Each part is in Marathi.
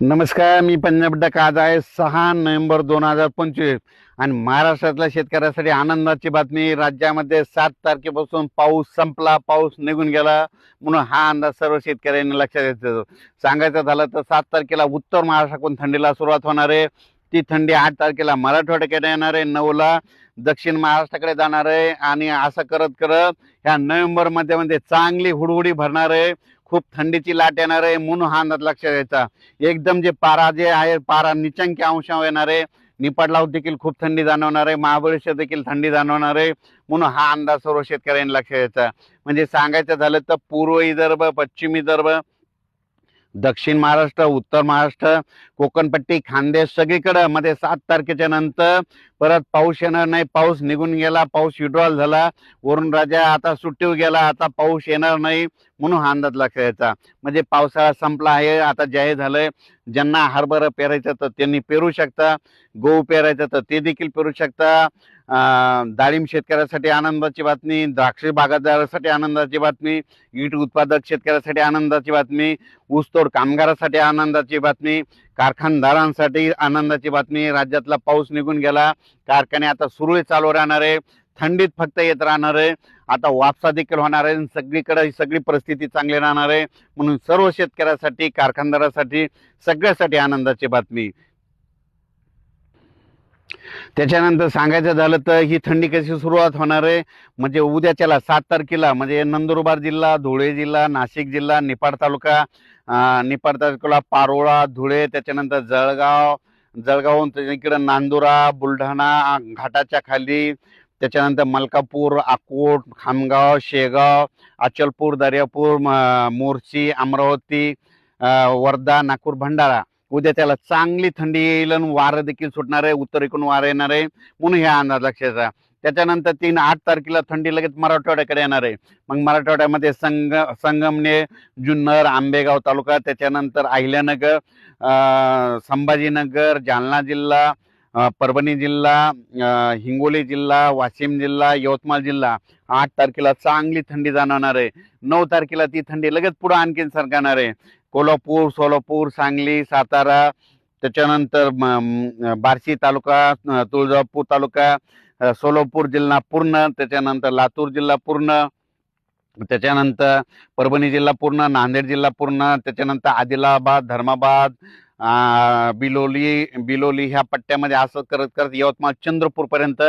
नमस्कार मी पंजाब डक. आज आहे सहा नोव्हेंबर दोन हजार पंचवीस आणि महाराष्ट्रातल्या शेतकऱ्यासाठी आनंदाची बातमी. राज्यामध्ये सात तारखेपासून पाऊस संपला पाऊस निघून गेला म्हणून हा अंदाज सर्व शेतकऱ्यांनी लक्षात येतो सांगायचं झालं तर सात तारखेला उत्तर महाराष्ट्राकडून थंडीला सुरुवात होणार आहे? ती थंडी आठ तारखेला मराठवाड्याकडे येणार आहे नऊला दक्षिण महाराष्ट्राकडे जाणार आहे आणि असं करत करत ह्या नोव्हेंबरमध्ये चांगली हुडहुडी भरणार आहे. खूप थंडीची लाट येणार आहे म्हणून हा अंदाज लक्षात घ्यायचा. एकदम जे पारा जे आहे पारा निचंकी अंशावर येणार आहे. निपाडलाव देखील खूप थंडी जाणवणार आहे. महाबळेश्वर देखील थंडी जाणवणार आहे. म्हणून हा अंदाज सर्व शेतकऱ्यांनी लक्ष घ्यायचा. म्हणजे सांगायचं झालं तर पूर्व विदर्भ पश्चिम विदर्भ दक्षिण महाराष्ट्र उत्तर महाराष्ट्र कोकणपट्टी खानदेश सगळीकडं मध्ये सात तारखेच्या नंतर परत पाऊस येणार नाही पाऊस निघून गेला पाऊस विड्रॉल झाला वरून राजा आता सुट्टीव गेला आता पाऊस येणार नाही म्हणून हा अंदाज लक्षात यायचा. म्हणजे पावसाळा संपला आहे आता जाहीर झालंय ज्यांना हरभरा पेरायचं तर त्यांनी पेरू शकता गहू पेरायचं तर ते देखील पेरू शकता. डाळिंब शेतकऱ्यासाठी आनंदाची बातमी द्राक्ष बागायतदारासाठी आनंदाची बातमी ईट उत्पादक शेतकऱ्यासाठी आनंदाची बातमी ऊसतोड कामगारासाठी आनंदाची बातमी कारखानदारांसाठी आनंदाची बातमी. राज्यातला पाऊस निघून गेला. कारखाने आता सुरळीत चालू राहणार आहे. थंडीत फक्त येत राहणार आहे. आता वापसा देखील होणार आहे. सगळीकडे ही सगळी परिस्थिती चांगली राहणार आहे. म्हणून सर्व शेतकऱ्यासाठी कारखानदारासाठी सगळ्यासाठी आनंदाची बातमी. त्याच्यानंतर सांगायचं झालं तर ही थंडी कशी सुरुवात होणार आहे? म्हणजे उद्याच्याला सात तारखेला म्हणजे नंदुरबार जिल्हा धुळे जिल्हा नाशिक जिल्हा निपाड तालुका निपाड तालुक्याला पारोळा धुळे त्याच्यानंतर जळगाव जळगावहून इकडं नांदुरा बुलढाणा घाटाच्या खाली त्याच्यानंतर मलकापूर अकोट खामगाव शेगाव अचलपूर दर्यापूर मोर्ची मोर्शी अमरावती वर्धा नागपूर भंडारा. उद्या त्याला चांगली थंडी येईल आणि वारं देखील सुटणार आहे उत्तरेकडून वारं येणार आहे म्हणून ह्या अंदाज लक्षाचा त्याच्यानंतर तीन आठ तारखेला थंडी लगेच मराठवाड्याकडे येणार आहे. मग मराठवाड्यामध्ये संग संगमने जुन्नर आंबेगाव तालुका त्याच्यानंतर अहिल्यानगर संभाजीनगर जालना जिल्हा परभणी जिल्हा हिंगोली जिल्हा वाशिम जिल्हा यवतमाळ जिल्हा. आठ तारखेला चांगली थंडी जाणवणार आहे. नऊ तारखेला ती थंडी लगेच पुढं आणखीन सरकणार आहे. कोल्हापूर सोलापूर सांगली सातारा त्याच्यानंतर बार्शी तालुका तुळजापूर तालुका सोलापूर जिल्हा पूर्ण त्याच्यानंतर लातूर जिल्हा पूर्ण त्याच्यानंतर परभणी जिल्हा पूर्ण नांदेड जिल्हा पूर्ण त्याच्यानंतर आदिलाबाद धर्माबाद बिलोली बिलोली ह्या पट्ट्यामध्ये असं करत करत यवतमाळ चंद्रपूरपर्यंत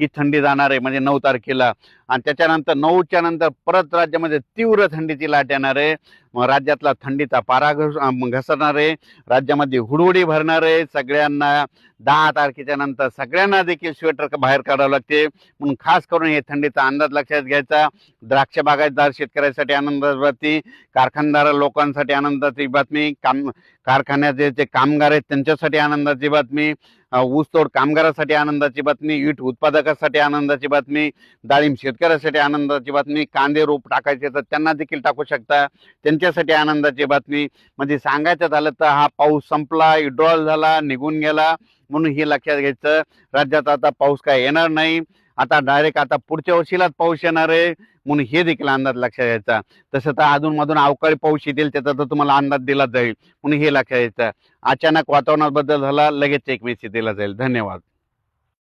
ही थंडी जाणार आहे म्हणजे नऊ तारखेला. आणि त्याच्यानंतर नऊच्या नंतर परत राज्यामध्ये तीव्र थंडीची लाट येणार आहे. मग राज्यातला थंडीचा पारा घस घसरणार आहे. राज्यामध्ये हुडहुडी भरणार आहे. सगळ्यांना दहा तारखेच्या नंतर सगळ्यांना देखील स्वेटर बाहेर काढावं लागते. म्हणून खास करून हे थंडीचा अंदाज लक्षात घ्यायचा. द्राक्ष बागायतदार शेतकऱ्यासाठी आनंदाची बातमी कारखानदार लोकांसाठी आनंदाची बातमी काम कारखान्याचे जे कामगार आहेत त्यांच्यासाठी आनंदाची बातमी ऊसतोड कामगारासाठी आनंदाची बातमी ईट उत्पादकासाठी आनंदाची बातमी डाळिंब शेतकऱ्यासाठी आनंदाची बातमी कांदे रोप टाकायचे तर त्यांना देखील टाकू शकता. त्यांच्यासाठी आनंदाची बातमी. म्हणजे सांगायचं झालं तर हा पाऊस संपला विड्रॉल झाला निघून गेला म्हणून हे लक्षात घ्यायचं. राज्यात आता पाऊस काय येणार नाही. आता डायरेक्ट आता पुढच्या वर्षीलाच पाऊस येणार आहे म्हणून हे देखील अंदाज लक्षात घ्यायचा. तसं तर अधूनमधून अवकाळी पाऊस येतील त्याचा तर तुम्हाला अंदाज दिला जाईल. म्हणून हे लक्षात घ्यायचं. अचानक वातावरणात बदल झाला लगेच एक मेसेज दिला जाईल. धन्यवाद.